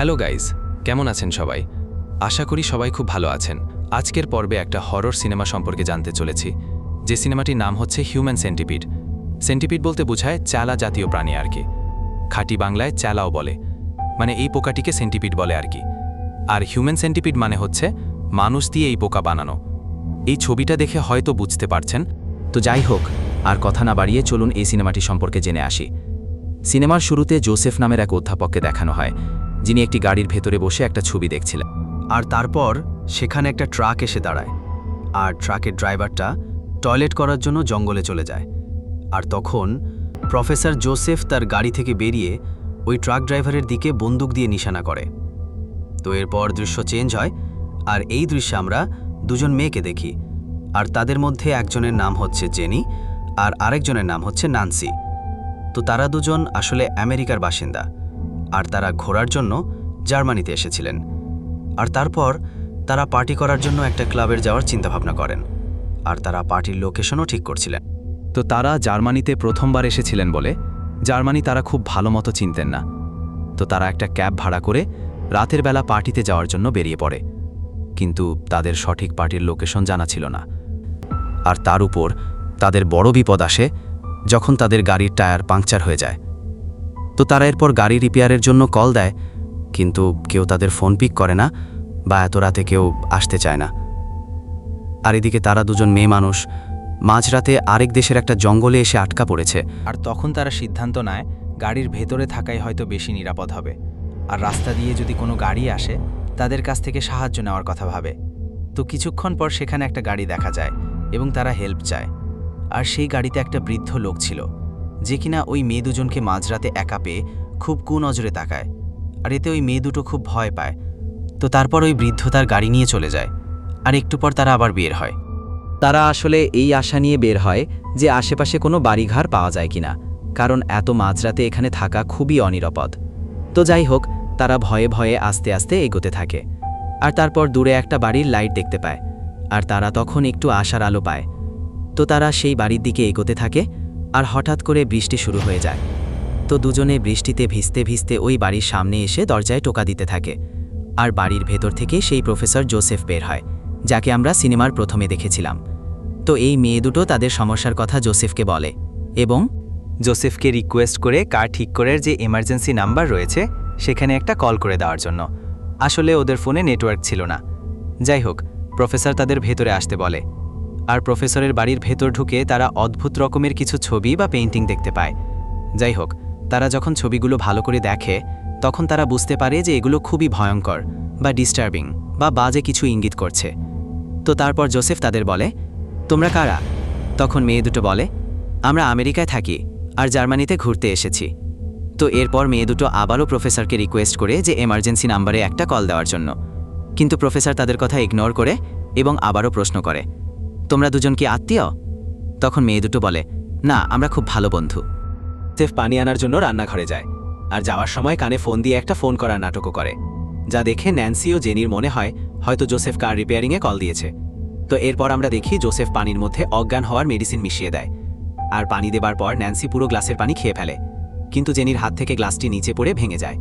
Hello guys কেমন আছেন সবাই? আশা করি সবাই খুব ভালো আছেন। আজকের পর্বে একটা হরর সিনেমা সম্পর্কে জানতে চলেছি, যে সিনেমাটির নাম হচ্ছে হিউম্যান সেন্টিপিড। সেন্টিপিড বলতে বোঝায় চালা জাতীয় প্রাণী আর কি। খাঁটি বাংলায় চালাও বলে মানে এই পোকাটিকে সেন্টিপিড বলে আর কি। আর হিউম্যান সেন্টিপিড মানে হচ্ছে মানুষ দিয়ে এই পোকা বানানো। এই ছবিটা দেখে হয়তো বুঝতে পারছেন। তো যাই হোক, আর কথা না বাড়িয়ে চলুন এই সিনেমাটি সম্পর্কে জেনে আসি। সিনেমার শুরুতে জোসেফ নামের এক অধ্যাপককে দেখানো হয়। যিনি একটি গাড়ির ভেতরে বসে একটা ছবি দেখছিলেন। আর তারপর সেখানে একটা ট্রাক এসে দাঁড়ায়। আর ট্রাকের ড্রাইভারটা টয়লেট করার জন্য জঙ্গলে চলে যায়। আর তখন প্রফেসর জোসেফ তার গাড়ি থেকে বেরিয়ে ওই ট্রাক ড্রাইভারের দিকে বন্দুক দিয়ে নিশানা করে। তো এরপর দৃশ্য চেঞ্জ হয়, আর এই দৃশ্যে আমরা দুজন মেয়েকে দেখি। আর তাদের মধ্যে একজনের নাম হচ্ছে জেনি, আর আরেকজনের নাম হচ্ছে নান্সি। তো তারা দুজন আসলে আমেরিকার বাসিন্দা। আর তারা ঘোরার জন্য জার্মানিতে এসেছিলেন। আর তারপর তারা পার্টি করার জন্য একটা ক্লাবের যাওয়ার চিন্তাভাবনা করেন। আর তারা পার্টির লোকেশনও ঠিক করছিলেন। তো তারা জার্মানিতে প্রথমবার এসেছিলেন বলে জার্মানি তারা খুব ভালো মতো চিনতেন না। তো তারা একটা ক্যাব ভাড়া করে রাতের বেলা পার্টিতে যাওয়ার জন্য বেরিয়ে পড়ে। কিন্তু তাদের সঠিক পার্টির লোকেশন জানা ছিল না। আর তার উপর তাদের বড় বিপদ আসে যখন তাদের গাড়ির টায়ার পাংচার হয়ে যায়। তো তারা এরপর গাড়ি রিপেয়ারের জন্য কল দেয়, কিন্তু কেউ তাদের ফোন পিক করে না বা এত রাতে কেউ আসতে চায় না। আর এদিকে তারা দুজন মেয়ে মানুষ, মাঝরাতে আরেক দেশের একটা জঙ্গলে এসে আটকা পড়েছে। আর তখন তারা সিদ্ধান্ত নেয়, গাড়ির ভেতরে থাকাই হয়তো বেশি নিরাপদ হবে। আর রাস্তা দিয়ে যদি কোনো গাড়ি আসে, তাদের কাছ থেকে সাহায্য নেওয়ার কথা ভাবে। তো কিছুক্ষণ পর সেখানে একটা গাড়ি দেখা যায় এবং তারা হেল্প চায়। আর সেই গাড়িতে একটা বৃদ্ধ লোক ছিল। যে কিনা ওই মেয়ে দুজনকে মাঝরাতে একা পেয়ে খুব কুনজরে তাকায়, আর এতে ওই মেয়ে দুটো খুব ভয় পায়। তো তারপর ওই বৃদ্ধ তার গাড়ি নিয়ে চলে যায়, আর একটু পর তারা আবার বের হয়। তারা আসলে এই আশা নিয়ে বের হয় যে আশেপাশে কোনো বাড়িঘর পাওয়া যায় কিনা, কারণ এত মাঝরাতে এখানে থাকা খুবই অনিরাপদ। তো যাই হোক, তারা ভয়ে ভয়ে আস্তে আস্তে এগোতে থাকে, আর তারপর দূরে একটা বাড়ির লাইট দেখতে পায়, আর তারা তখন একটু আশার আলো পায়। তো তারা সেই বাড়ির দিকে এগোতে থাকে আর হঠাৎ করে বৃষ্টি শুরু হয়ে যায়। তো দুজনে বৃষ্টিতে ভিজতে ভিজতে ওই বাড়ির সামনে এসে দরজায় টোকা দিতে থাকে। আর বাড়ির ভেতর থেকে সেই প্রফেসর জোসেফ বের হয়, যাকে আমরা সিনেমার প্রথমে দেখেছিলাম। তো এই মেয়ে দুটো তাদের সমস্যার কথা জোসেফকে বলে এবং জোসেফকে রিকোয়েস্ট করে কার ঠিক করার যে এমার্জেন্সি নাম্বার রয়েছে, সেখানে একটা কল করে দেওয়ার জন্য। আসলে ওদের ফোনে নেটওয়ার্ক ছিল না। যাই হোক, প্রফেসর তাদের ভেতরে আসতে বলে। আর প্রফেসরের বাড়ির ভেতর ঢুকে তারা অদ্ভুত রকমের কিছু ছবি বা পেইন্টিং দেখতে পায়। যাই হোক, তারা যখন ছবিগুলো ভালো করে দেখে, তখন তারা বুঝতে পারে যে এগুলো খুবই ভয়ঙ্কর বা ডিস্টার্বিং বা বাজে কিছু ইঙ্গিত করছে। তো তারপর জোসেফ তাদের বলে, তোমরা কারা? তখন মেয়ে দুটো বলে, আমরা আমেরিকায় থাকি আর জার্মানিতে ঘুরতে এসেছি। তো এরপর মেয়ে দুটো আবারও প্রফেসরকে রিকোয়েস্ট করে যে এমার্জেন্সি নাম্বারে একটা কল দেওয়ার জন্য। কিন্তু প্রফেসর তাদের কথা ইগনোর করে এবং আবারও প্রশ্ন করে তোমরা দুজন কি আত্মীয়? তখন মেয়ে দুটো বলে, না, আমরা খুব ভালো বন্ধু। সেফ পানি আনার জন্য রান্নাঘরে যায়। আর যাওয়ার সময় কানে ফোন দিয়ে একটা ফোন করার নাটকও করে। যা দেখে ন্যান্সি ও জেনির মনে হয়, হয়তো জোসেফ কার রিপেয়ারিংয়ে কল দিয়েছে। তো এরপর আমরা দেখি জোসেফ পানির মধ্যে অজ্ঞান হওয়ার মেডিসিন মিশিয়ে দেয়। আর পানি দেবার পর ন্যান্সি পুরো গ্লাসের পানি খেয়ে ফেলে। কিন্তু জেনির হাত থেকে গ্লাসটি নিচে পড়ে ভেঙে যায়।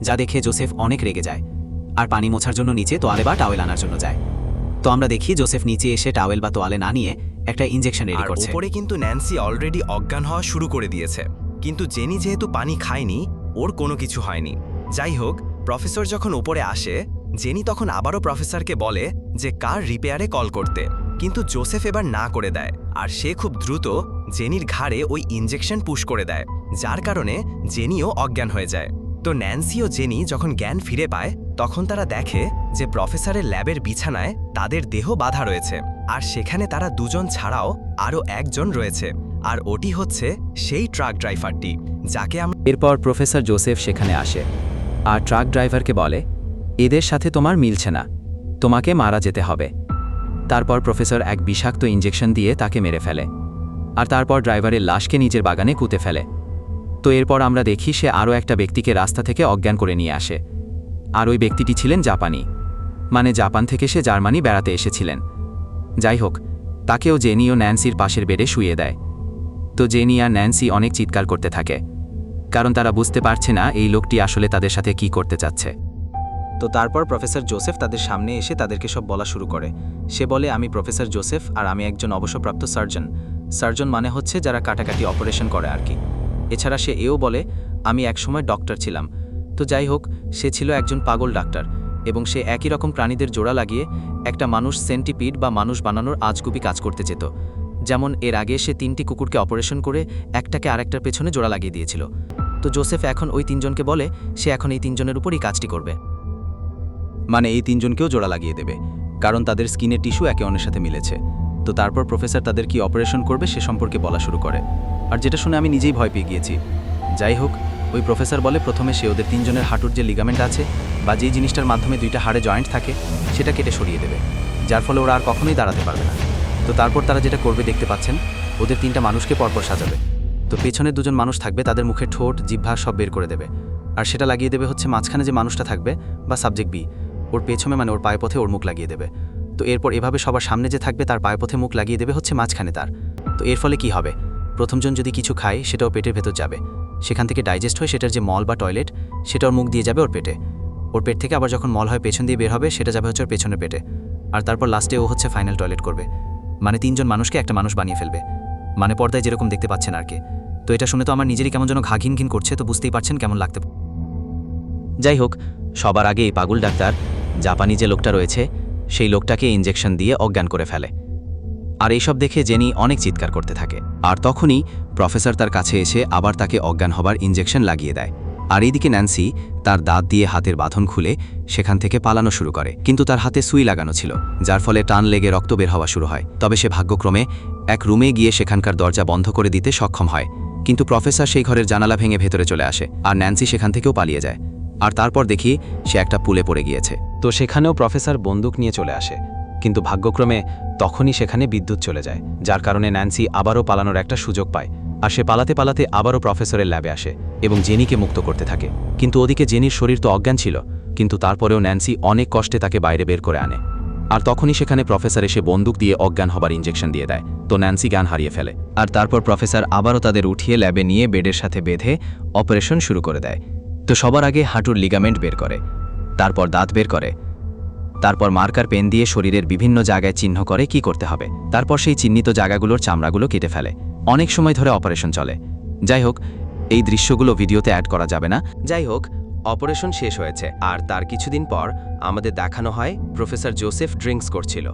যা দেখে জোসেফ অনেক রেগে যায়। আর পানি মোছার জন্য নিচে তোয়ালে বা টাওয়েল আনার জন্য যায়। তো আমরা দেখি জোসেফ নিচে এসে টাওয়েল বা তোয়ালে না নিয়ে একটা ইঞ্জেকশন রেডি আর করছে। ওপরে কিন্তু ন্যান্সি অলরেডি অজ্ঞান হওয়া শুরু করে দিয়েছে। কিন্তু জেনি যেহেতু পানি খায়নি ওর কোনো কিছু হয়নি। যাই হোক প্রফেসর যখন উপরে আসে জেনি তখন আবারও প্রফেসরকে বলে যে কার রিপেয়ারে কল করতে। কিন্তু জোসেফ এবার না করে দেয় আর সে খুব দ্রুত জেনির ঘাড়ে ওই ইঞ্জেকশন পুশ করে দেয় যার কারণে জেনিও অজ্ঞান হয়ে যায়। তো ন্যান্সি ও জেনি যখন জ্ঞান ফিরে পায় তখন তারা দেখে যে প্রফেসরের ল্যাবের বিছানায় তাদের দেহ বাধা রয়েছে। আর সেখানে তারা দুজন ছাড়াও আরও একজন রয়েছে। আর ওটি হচ্ছে সেই ট্রাক ড্রাইভারটি, যাকে আমরা এরপর প্রফেসর জোসেফ সেখানে আসে। আর ট্রাক ড্রাইভারকে বলে, এদের সাথে তোমার মিলছে না। তোমাকে মারা যেতে হবে। তারপর প্রফেসর এক বিষাক্ত ইঞ্জেকশন দিয়ে তাকে মেরে ফেলে। আর তারপর ড্রাইভারের লাশকে নিজের বাগানে কুতে ফেলে। তো এরপর আমরা দেখি সে আরও একটা ব্যক্তিকে রাস্তা থেকে অজ্ঞান করে নিয়ে আসে। আর ওই ব্যক্তিটি ছিলেন জাপানি। মানে জাপান থেকে সে জার্মানি বেড়াতে এসেছিলেন। যাই হোক তাকেও জেনি ও ন্যান্সির পাশের বেডে শুয়ে দেয়। তো জেনি আর ন্যান্সি অনেক চিৎকার করতে থাকে, কারণ তারা বুঝতে পারছে না এই লোকটি আসলে তাদের সাথে কি করতে চাচ্ছে। তো তারপর প্রফেসর জোসেফ তাদের সামনে এসে তাদেরকে সব বলা শুরু করে। সে বলে, আমি প্রফেসর জোসেফ আর আমি একজন অবসরপ্রাপ্ত সার্জন। সার্জন মানে হচ্ছে যারা কাটাকাটি অপারেশন করে আর কি। এছাড়া সে এও বলে, আমি একসময় ডক্টর ছিলাম। তো যাই হোক সে ছিল একজন পাগল ডাক্তার। এবং সে একই রকম প্রাণীদের জোড়া লাগিয়ে একটা মানুষ সেন্টিপিড বা মানুষ বানানোর আজগুবি কাজ করতে যেত। যেমন এর আগে সে তিনটি কুকুরকে অপারেশন করে একটাকে আরেকটার পেছনে জোড়া লাগিয়ে দিয়েছিল। তো জোসেফ এখন ওই তিনজনকে বলে, সে এখন এই তিনজনের উপরই কাজটি করবে। মানে এই তিনজনকেও জোড়া লাগিয়ে দেবে, কারণ তাদের স্কিনের টিস্যু একে অন্যের সাথে মিলেছে। তো তারপর প্রফেসর তাদের কি অপারেশন করবে সে সম্পর্কে বলা শুরু করে। আর যেটা শুনে আমি নিজেই ভয় পেয়ে গিয়েছি। যাই হোক ওই প্রফেসর বলে প্রথমে সে ওদের তিনজনের হাঁটুর যে লিগামেন্ট আছে বা যেই জিনিসটার মাধ্যমে দুইটা হাড়ে জয়েন্ট থাকে, সেটা কেটে সরিয়ে দেবে, যার ফলে ওরা আর কখনোই দাঁড়াতে পারবে না। তো তারপর তারা যেটা করবে দেখতে পাচ্ছেন, ওদের তিনটা মানুষকে পরপর সাজাবে। তো পেছনে দুজন মানুষ থাকবে, তাদের মুখে ঠোঁট, জিহ্বা সব বের করে দেবে। আর সেটা লাগিয়ে দেবে হচ্ছে মাঝখানে যে মানুষটা থাকবে বা সাবজেক্ট বি ওর পেছনে মানে ওর পায়ে পথে ওর মুখ লাগিয়ে দেবে। তো এরপর এভাবে সবার সামনে যে থাকবে, তার পায়ে পথে মুখ লাগিয়ে দেবে হচ্ছে মাঝখানে তার। তো এর ফলে কি হবে? প্রথমজন যদি কিছু খায়, সেটাও পেটের ভেতর যাবে। সেখান থেকে ডাইজেস্ট হয়ে সেটার যে মল বা টয়লেট সেটা ওর মুখ দিয়ে যাবে ওর পেটে। ওর পেট থেকে আবার যখন মল হয় পেছন দিয়ে বের হবে, সেটা যাবে হচ্ছে ওর পেছনের পেটে। আর তারপর লাস্টে ও হচ্ছে ফাইনাল টয়লেট করবে। মানে তিনজন মানুষকে একটা মানুষ বানিয়ে ফেলবে। মানে পর্দায় যেরকম দেখতে পাচ্ছেন আর কি। তো এটা শুনে তো আমার নিজেরই কেমন যেন ঘা ঘিন করছে, তো বুঝতেই পারছেন কেমন লাগতে যাই হোক, সবার আগে এই পাগল ডাক্তার, জাপানি যে লোকটা রয়েছে, সেই লোকটাকে ইঞ্জেকশন দিয়ে অজ্ঞান করে ফেলে। আর এইসব দেখে জেনি অনেক চিৎকার করতে থাকে। আর তখনই প্রফেসর তার কাছে এসে আবার তাকে অজ্ঞান হবার ইঞ্জেকশন লাগিয়ে দেয়। আর এইদিকে ন্যান্সি তার দাঁত দিয়ে হাতের বাঁধন খুলে সেখান থেকে পালানো শুরু করে। কিন্তু তার হাতে সুই লাগানো ছিল, যার ফলে টান লেগে রক্ত বের হওয়া শুরু হয়। তবে সে ভাগ্যক্রমে এক রুমে গিয়ে সেখানকার দরজা বন্ধ করে দিতে সক্ষম হয়। কিন্তু প্রফেসর সেই ঘরের জানালা ভেঙে ভেতরে চলে আসে, আর ন্যান্সি সেখান থেকেও পালিয়ে যায়। আর তারপর দেখি সে একটা পুলে পড়ে গিয়েছে। তো সেখানেও প্রফেসর বন্দুক নিয়ে চলে আসে। কিন্তু ভাগ্যক্রমে তখনই সেখানে বিদ্যুৎ চলে যায়, যার কারণে ন্যান্সি আবারও পালানোর একটা সুযোগ পায় আর সে পালাতে পালাতে আবারও প্রফেসরের ল্যাবে আসে এবং জেনিকে মুক্ত করতে থাকে। কিন্তু ওদিকে জেনির শরীর তো অজ্ঞান ছিল, কিন্তু তারপরেও ন্যান্সি অনেক কষ্টে তাকে বাইরে বের করে আনে। আর তখনই সেখানে প্রফেসর এসে বন্দুক দিয়ে অজ্ঞান হবার ইঞ্জেকশন দিয়ে দেয়। তো ন্যান্সি জ্ঞান হারিয়ে ফেলে। আর তারপর প্রফেসর আবারও তাদের উঠিয়ে ল্যাবে নিয়ে বেডের সাথে বেঁধে অপারেশন শুরু করে দেয়। তো সবার আগে হাঁটুর লিগামেন্ট বের করে, তারপর দাঁত বের করে তারপর মার্কার পেন দিয়ে শরীরের বিভিন্ন জায়গায় চিহ্ন করে কি করতে হবে। তারপর সেই চিহ্নিত জায়গাগুলোর চামড়াগুলো কেটে ফেলে। অনেক সময় ধরে অপারেশন চলে। যাই হোক, এই দৃশ্যগুলো ভিডিওতে অ্যাড করা যাবে না। যাই হোক, অপারেশন শেষ হয়েছে। আর তার কিছুদিন পর আমাদের দেখানো হয় প্রফেসর জোসেফ ড্রিঙ্কস করছিল।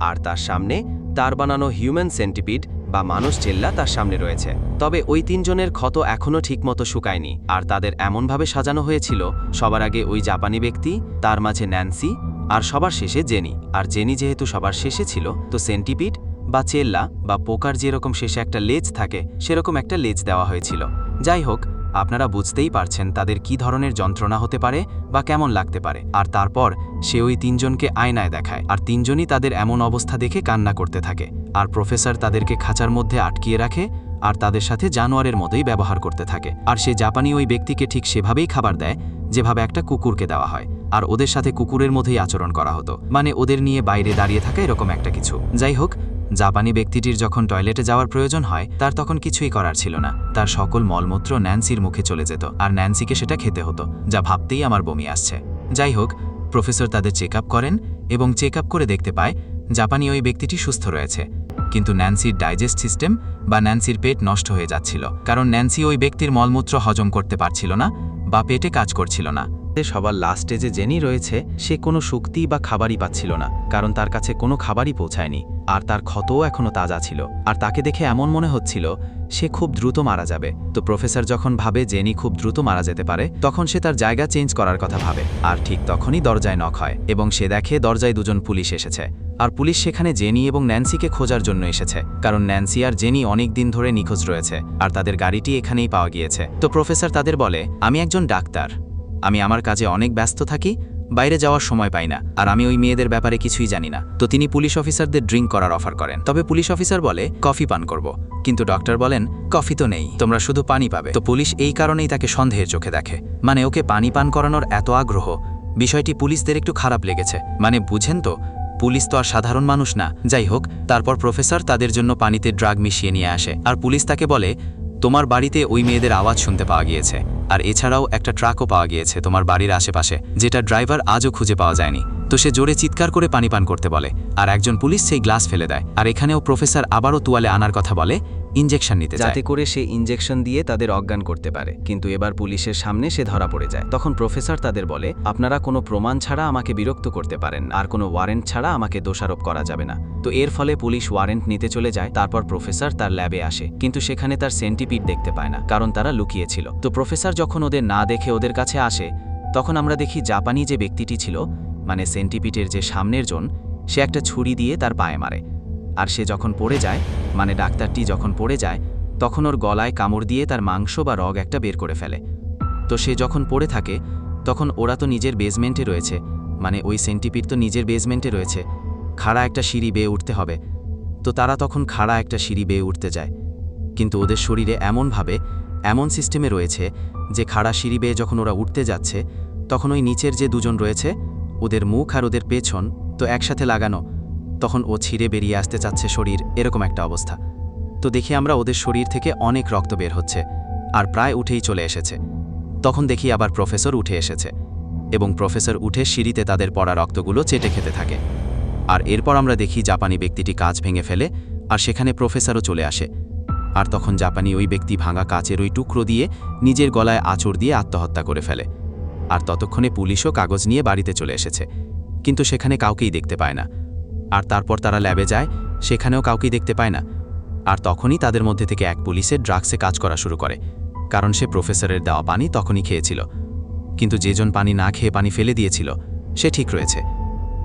আর তার সামনে তার বানানো হিউম্যান সেন্টিপিড বা মানুষ চেল্লা তার সামনে রয়েছে। তবে ওই তিনজনের ক্ষত এখনও ঠিকমতো শুকায়নি। আর তাদের এমনভাবে সাজানো হয়েছিল, সবার আগে ওই জাপানি ব্যক্তি, তার মাঝে ন্যান্সি, আর সবার শেষে জেনি। আর জেনি যেহেতু সবার শেষে ছিল, তো সেন্টিপিড, বা চেল্লা, বা পোকার যেরকম শেষে একটা লেজ থাকে, সেরকম একটা লেজ দেওয়া হয়েছিল। যাই হোক আপনারা বুঝতেই পারছেন তাদের কি ধরনের যন্ত্রণা হতে পারে বা কেমন লাগতে পারে। আর তারপর সে ওই তিনজনকে আয়নায় দেখায়, আর তিনজনই তাদের এমন অবস্থা দেখে কান্না করতে থাকে। আর প্রফেসর তাদেরকে খাঁচার মধ্যে আটকিয়ে রাখে, আর তাদের সাথে জানোয়ারের মতোই ব্যবহার করতে থাকে। আর সে জাপানি ওই ব্যক্তিকে ঠিক সেভাবেই খাবার দেয়, যেভাবে একটা কুকুরকে দেওয়া হয়। আর ওদের সাথে কুকুরের মধ্যেই আচরণ করা হতো। মানে ওদের নিয়ে বাইরে দাঁড়িয়ে থাকা এরকম একটা কিছু। যাই হোক জাপানি ব্যক্তিটির যখন টয়লেটে যাওয়ার প্রয়োজন হয়, তার তখন কিছুই করার ছিল না। তার সকল মলমূত্র ন্যান্সির মুখে চলে যেত, আর ন্যান্সিকে সেটা খেতে হতো, যা ভাবতেই আমার বমি আসছে। যাই হোক, প্রফেসর তাদের চেক করেন এবং চেক করে দেখতে পায়, জাপানি ওই ব্যক্তিটি সুস্থ রয়েছে। কিন্তু ন্যান্সির ডাইজেস্ট সিস্টেম বা ন্যান্সির পেট নষ্ট হয়ে যাচ্ছিল, কারণ ন্যান্সি ওই ব্যক্তির মলমূত্র হজম করতে পারছিল না বা পেটে কাজ করছিল না। সবার লাস্টে যে জেনি রয়েছে, সে কোনো শক্তি বা খাবারই পাচ্ছিল না, কারণ তার কাছে কোনো খাবারই পৌঁছায়নি, আর তার ক্ষতও এখনও তাজা ছিল। আর তাকে দেখে এমন মনে হচ্ছিল, সে খুব দ্রুত মারা যাবে। তো প্রফেসর যখন ভাবে জেনি খুব দ্রুত মারা যেতে পারে, তখন সে তার জায়গা চেঞ্জ করার কথা ভাবে, আর ঠিক তখনই দরজায় নখ হয়, এবং সে দেখে দরজায় দুজন পুলিশ এসেছে। আর পুলিশ সেখানে জেনি এবং ন্যান্সিকে খোঁজার জন্য এসেছে, কারণ ন্যান্সি আর জেনি অনেক দিন ধরে নিখোঁজ রয়েছে, আর তাদের গাড়িটি এখানেই পাওয়া গিয়েছে। তো প্রফেসর তাদের বলে, আমি একজন ডাক্তার। আমি আমার কাজে অনেক ব্যস্ত থাকি, বাইরে যাওয়ার সময় পাই না, আর আমি ওই মেয়েদের ব্যাপারে কিছুই জানি না। তো তিনি পুলিশ অফিসারদের ড্রিঙ্ক করার অফার করেন। তবে পুলিশ অফিসার বলে, কফি পান করব। কিন্তু ডক্টর বলেন, কফি তো নেই, তোমরা শুধু পানি পাবে। তো পুলিশ এই কারণেই তাকে সন্দেহের চোখে দেখে। মানে ওকে পানি পান করানোর এত আগ্রহ, বিষয়টি পুলিশদের একটু খারাপ লেগেছে। মানে বুঝেন তো, পুলিশ তো আর সাধারণ মানুষ না। যাই হোক, তারপর প্রফেসর তাদের জন্য পানিতে ড্রাগ মিশিয়ে নিয়ে আসে। আর পুলিশ তাকে বলে, তোমার বাড়িতে ওই মেয়েদের আওয়াজ শুনতে পাওয়া গিয়েছে। আর এছাড়াও একটা ট্রাকও পাওয়া গিয়েছে তোমার বাড়ির আশেপাশে, যেটা ড্রাইভার আজও খুঁজে পাওয়া যায়নি। তো সে জোরে চিৎকার করে পানি পান করতে বলে, আর একজন পুলিশ সেই গ্লাস ফেলে দেয়, আর এখানেও প্রফেসর আবারও তুয়ালে আনার কথা বলে ইঞ্জেকশন নিতে যাতে করে সে ইঞ্জেকশন দিয়ে তাদের অজ্ঞান করতে পারে। কিন্তু এবার পুলিশের সামনে সে ধরা পড়ে যায়। তখন প্রফেসর তাদের বলে, আপনারা কোনো প্রমাণ ছাড়া আমাকে বিরক্ত করতে পারেন আর কোনো ওয়ারেন্ট ছাড়া আমাকে দোষারোপ করা যাবে না। তো এর ফলে পুলিশ ওয়ারেন্ট নিতে চলে যায়, তারপর প্রফেসর তার ল্যাবে আসে। কিন্তু সেখানে তার সেন্টিপিড দেখতে পায় না, কারণ তারা লুকিয়েছিল। তো প্রফেসর যখন ওদের না দেখে ওদের কাছে আসে, তখন আমরা দেখি জাপানি যে ব্যক্তিটি ছিল মানে সেন্টিপিটের যে সামনের জন, সে একটা ছুরি দিয়ে তার পায়ে মারে। আর সে যখন পড়ে যায় মানে ডাক্তারটি যখন পড়ে যায়, তখন ওর গলায় কামড় দিয়ে তার মাংস বা রগ একটা বের করে ফেলে। তো সে যখন পড়ে থাকে, তখন ওরা তো নিজের বেসমেন্টে রয়েছে মানে ওই সেন্টিপিট তো নিজের বেসমেন্টে রয়েছে। খাড়া একটা সিঁড়ি বেয়ে উঠতে হবে। তো তারা তখন খাড়া একটা সিঁড়ি বেয়ে উঠতে যায়। কিন্তু ওদের শরীরে এমনভাবে এমন সিস্টেমে রয়েছে যে খাড়া সিঁড়ি বেয়ে যখন ওরা উঠতে যাচ্ছে, তখন ওই নিচের যে দুজন রয়েছে ওদের মুখ আর ওদের পেছন তো একসাথে লাগানো, তখন ও ছিঁড়ে বেরিয়ে আসতে চাচ্ছে শরীর, এরকম একটা অবস্থা। তো দেখি আমরা ওদের শরীর থেকে অনেক রক্ত বের হচ্ছে, আর প্রায় উঠেই চলে এসেছে। তখন দেখি আবার প্রফেসর উঠে এসেছে, এবং প্রফেসর উঠে সিঁড়িতে তাদের পড়া রক্তগুলো চেটে খেতে থাকে। আর এরপর আমরা দেখি জাপানি ব্যক্তিটি কাজ ভেঙে ফেলে, আর সেখানে প্রফেসরও চলে আসে। আর তখন জাপানি ওই ব্যক্তি ভাঙা কাচের ওই টুকরো দিয়ে নিজের গলায় আঁচড় দিয়ে আত্মহত্যা করে ফেলে। আর ততক্ষণে পুলিশও কাগজ নিয়ে বাড়িতে চলে এসেছে। কিন্তু সেখানে কাউকেই দেখতে পায় না। আর তারপর তারা ল্যাবে যায়, সেখানেও কাউকেই দেখতে পায় না। আর তখনই তাদের মধ্যে থেকে এক পুলিশের ড্রাগসে কাজ করা শুরু করে। কারণ সে প্রফেসরের দেওয়া পানি তখনই খেয়েছিল। কিন্তু যেজন পানি না খেয়ে পানি ফেলে দিয়েছিল, সে ঠিক রয়েছে।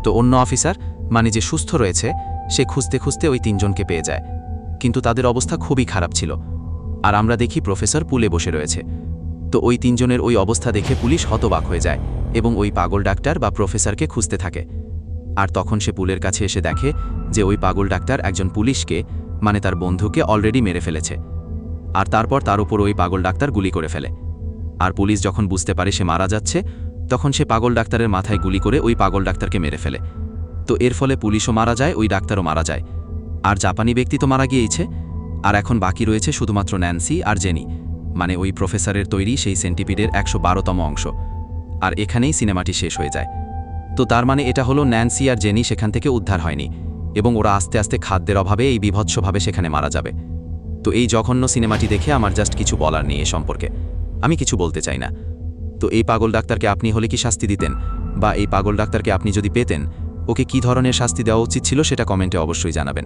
তো অন্য অফিসার মানে যে সুস্থ রয়েছে, সে খুঁজতে খুঁজতে ওই তিনজনকে পেয়ে যায়। কিন্তু তাদের অবস্থা খুবই খারাপ ছিল। আর আমরা দেখি প্রফেসর পুলে বসে রয়েছে। তো ওই তিনজনের ওই অবস্থা দেখে পুলিশ হতবাক হয়ে যায় এবং ওই পাগল ডাক্তার বা প্রফেসরকে খুঁজতে থাকে। আর তখন সে পুলের কাছে এসে দেখে যে ওই পাগল ডাক্তার একজন পুলিশকে মানে তার বন্ধুকে অলরেডি মেরে ফেলেছে। আর তারপর তার উপর ওই পাগল ডাক্তার গুলি করে ফেলে। আর পুলিশ যখন বুঝতে পারে সে মারা যাচ্ছে, তখন সে পাগল ডাক্তারের মাথায় গুলি করে ওই পাগল ডাক্তারকে মেরে ফেলে। তো এর ফলে পুলিশও মারা যায়, ওই ডাক্তারও মারা যায়। আর জাপানি ব্যক্তি তো মারা গিয়েছে আর এখন বাকি রয়েছে শুধুমাত্র ন্যান্সি আর জেনি। মানে ওই প্রফেসরের তৈরি সেই সেন্টিপিডের একশো বারোতম অংশ। আর এখানেই সিনেমাটি শেষ হয়ে যায়। তো তার মানে এটা হলো ন্যান্সি আর জেনি সেখান থেকে উদ্ধার হয়নি এবং ওরা আস্তে আস্তে খাদ্যের অভাবে এই বিভৎসভাবে সেখানে মারা যাবে। তো এই জঘন্য সিনেমাটি দেখে আমার জাস্ট কিছু বলার নেই এ সম্পর্কে। আমি কিছু বলতে চাই না। তো এই পাগল ডাক্তারকে আপনি হলে কি শাস্তি দিতেন? বা এই পাগল ডাক্তারকে আপনি যদি পেতেন, ওকে কি ধরনের শাস্তি দেওয়া উচিত ছিল সেটা কমেন্টে অবশ্যই জানাবেন।